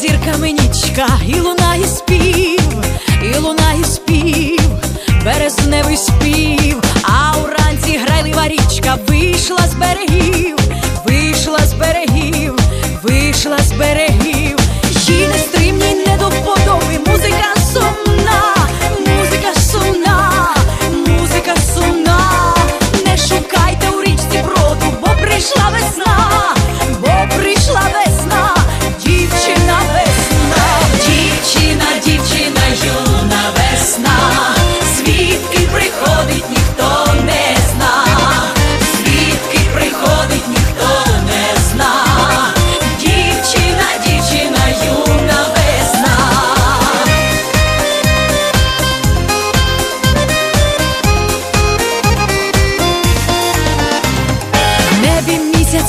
зірками нічка, і луна, і спів, і луна, і спів, березневий спів.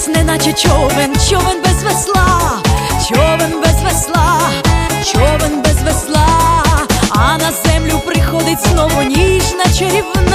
Наче човен, човен без весла, човен без весла, човен без весла, а на землю приходить знову ніжна чарівна,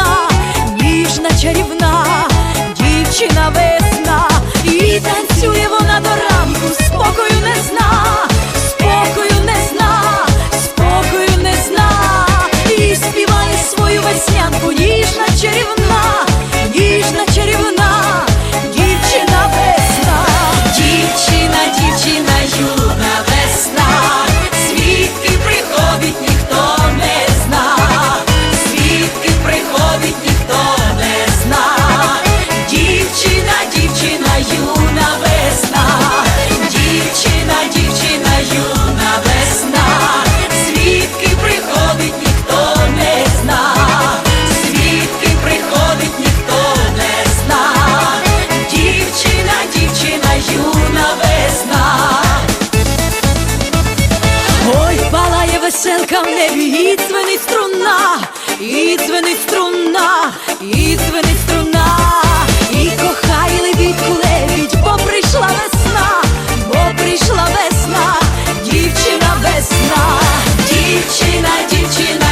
Шевченка в небі, і дзвенить струна, і дзвенить струна, і дзвенить струна, і кохай лебідку лебідь, бо прийшла весна, бо прийшла весна, дівчина весна, дівчина, дівчина.